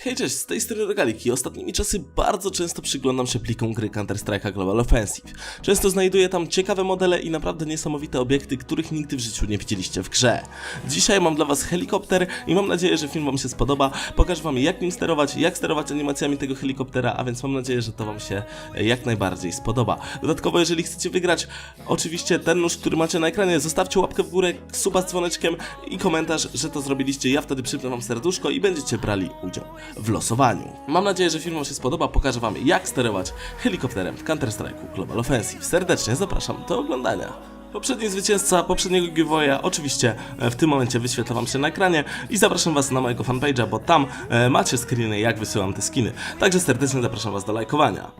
Hej, cześć, z tej strony Rogaliki. Ostatnimi czasy bardzo często przyglądam się plikom gry Counter-Strike'a Global Offensive. Często znajduję tam ciekawe modele i naprawdę niesamowite obiekty, których nigdy w życiu nie widzieliście w grze. Dzisiaj mam dla was helikopter i mam nadzieję, że film wam się spodoba. Pokażę wam jak nim sterować, jak sterować animacjami tego helikoptera, a więc mam nadzieję, że to wam się e, jak najbardziej spodoba. Dodatkowo, jeżeli chcecie wygrać oczywiście ten nóż, który macie na ekranie, zostawcie łapkę w górę, suba z dzwoneczkiem i komentarz, że to zrobiliście. Ja wtedy przypnę wam serduszko i będziecie brali udział w losowaniu. Mam nadzieję, że film wam się spodoba. Pokażę wam jak sterować helikopterem w Counter-Strike'u Global Offensive. Serdecznie zapraszam do oglądania. Poprzedni zwycięzca poprzedniego giveawaya oczywiście e, w tym momencie wyświetla wam się na ekranie i zapraszam was na mojego fanpage'a, bo tam e, macie screeny jak wysyłam te skiny. Także serdecznie zapraszam was do lajkowania.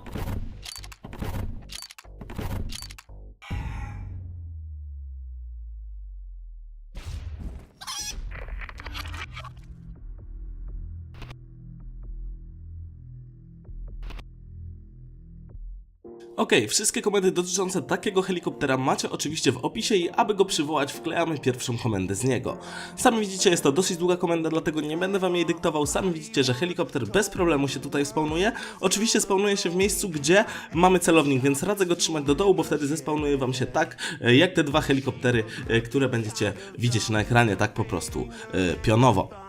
Okej, wszystkie komendy dotyczące takiego helikoptera macie oczywiście w opisie i aby go przywołać wklejamy pierwszą komendę z niego. Sami widzicie, jest to dosyć długa komenda, dlatego nie będę wam jej dyktował. Sami widzicie, że helikopter bez problemu się tutaj spawnuje. Oczywiście spawnuje się w miejscu, gdzie mamy celownik, więc radzę go trzymać do dołu, bo wtedy zespawnuje wam się tak, e, jak te dwa helikoptery, e, które będziecie widzieć na ekranie, tak po prostu e, pionowo.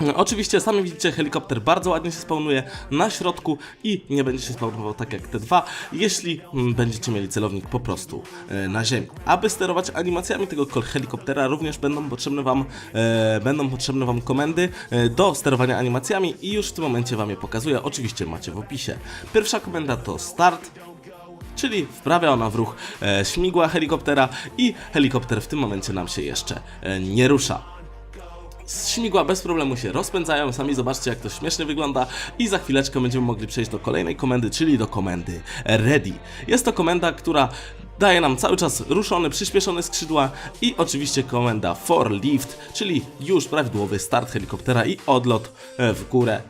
No, Oczywiście sami widzicie, helikopter bardzo ładnie się spawnuje na środku i nie będzie się spawnował tak jak te dwa, jeśli mm, będziecie mieli celownik po prostu e, na ziemi. Aby sterować animacjami tego helikoptera również będą potrzebne wam, e, będą potrzebne wam komendy e, do sterowania animacjami i już w tym momencie wam je pokazuję, oczywiście macie w opisie. Pierwsza komenda to start, czyli wprawia ona w ruch e, śmigła helikoptera i helikopter w tym momencie nam się jeszcze e, nie rusza. Śmigła bez problemu się rozpędzają, sami zobaczcie jak to śmiesznie wygląda i za chwileczkę będziemy mogli przejść do kolejnej komendy, czyli do komendy Ready. Jest to komenda, która daje nam cały czas ruszone, przyspieszone skrzydła i oczywiście komenda For Lift, czyli już prawidłowy start helikoptera i odlot e, w górę.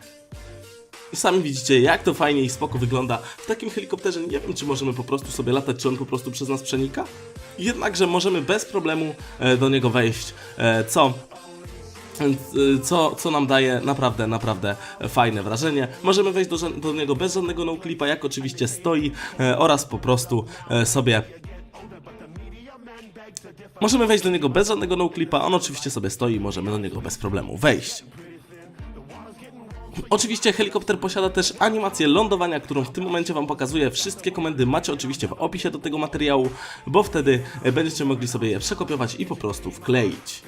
Sami widzicie, jak to fajnie i spoko wygląda. W takim helikopterze nie wiem, czy możemy po prostu sobie latać, czy on po prostu przez nas przenika. Jednakże możemy bez problemu e, do niego wejść, e, co co, co nam daje naprawdę, naprawdę fajne wrażenie. Możemy wejść do, do niego bez żadnego noclipa, jak oczywiście stoi e, oraz po prostu e, sobie Możemy wejść do niego bez żadnego noclipa, on oczywiście sobie stoi, możemy do niego bez problemu wejść. Oczywiście helikopter posiada też animację lądowania, którą w tym momencie Wam pokazuję. Wszystkie komendy macie oczywiście w opisie do tego materiału, bo wtedy będziecie mogli sobie je przekopiować i po prostu wkleić.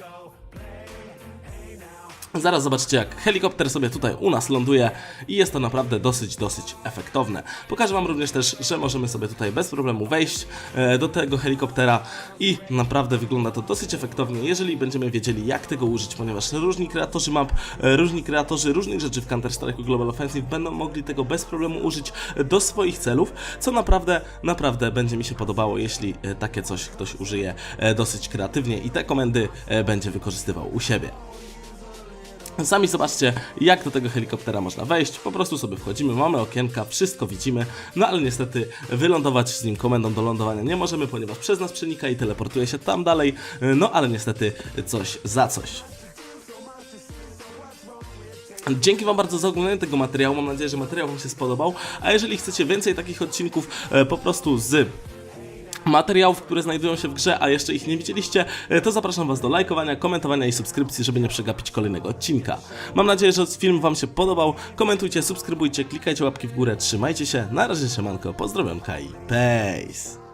Zaraz zobaczycie jak helikopter sobie tutaj u nas ląduje i jest to naprawdę dosyć, dosyć efektowne. Pokażę Wam również też, że możemy sobie tutaj bez problemu wejść e, do tego helikoptera i naprawdę wygląda to dosyć efektownie, jeżeli będziemy wiedzieli jak tego użyć, ponieważ różni kreatorzy map, e, różni kreatorzy różnych rzeczy w Counter-Strike'u Global Offensive będą mogli tego bez problemu użyć do swoich celów, co naprawdę, naprawdę będzie mi się podobało, jeśli e, takie coś ktoś użyje dosyć kreatywnie i te komendy będzie wykorzystywał u siebie. Sami zobaczcie, jak do tego helikoptera można wejść. Po prostu sobie wchodzimy, mamy okienka, wszystko widzimy, no ale niestety wylądować z nim komendą do lądowania nie możemy, ponieważ przez nas przenika i teleportuje się tam dalej. No ale niestety coś za coś. Dzięki Wam bardzo za oglądanie tego materiału. Mam nadzieję, że materiał Wam się spodobał. A jeżeli chcecie więcej takich odcinków, e, po prostu z materiałów, które znajdują się w grze, a jeszcze ich nie widzieliście, e, to zapraszam Was do lajkowania, komentowania i subskrypcji, żeby nie przegapić kolejnego odcinka. Mam nadzieję, że film Wam się podobał. Komentujcie, subskrybujcie, klikajcie łapki w górę, trzymajcie się. Na razie, siemanko, pozdrowionka i peace.